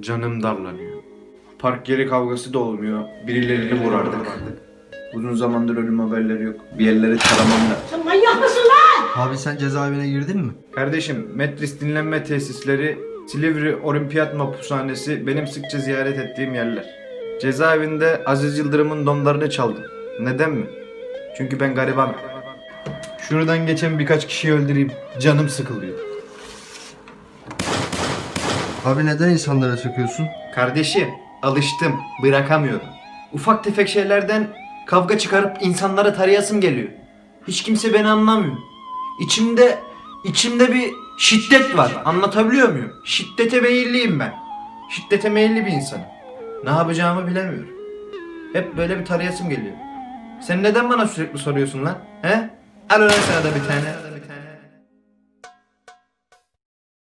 Canım darlanıyor. Park yeri kavgası da olmuyor. Birilerini vurardık. Uzun zamandır ölüm haberleri yok. Bir yerleri taramam lazım. Sen manyak mısın lan? Abi sen cezaevine girdin mi? Kardeşim, Metris dinlenme tesisleri, Silivri Olimpiyat Mahpushanesi benim sıkça ziyaret ettiğim yerler. Cezaevinde Aziz Yıldırım'ın donlarını çaldım. Neden mi? Çünkü ben garibanım. Şuradan geçen birkaç kişiyi öldüreyim. Canım sıkılıyor. Abi neden insanlara söküyorsun? Kardeşim, alıştım. Bırakamıyorum. Ufak tefek şeylerden kavga çıkarıp insanlara tarayasım geliyor. Hiç kimse beni anlamıyor. İçimde içimde bir şiddet var. Anlatabiliyor muyum? Şiddete meyilliyim ben. Şiddete meyilli bir insanım. Ne yapacağımı bilemiyorum. Hep böyle bir tarayasım geliyor. Sen neden bana sürekli soruyorsun lan? He? Al lan sana da bir tane.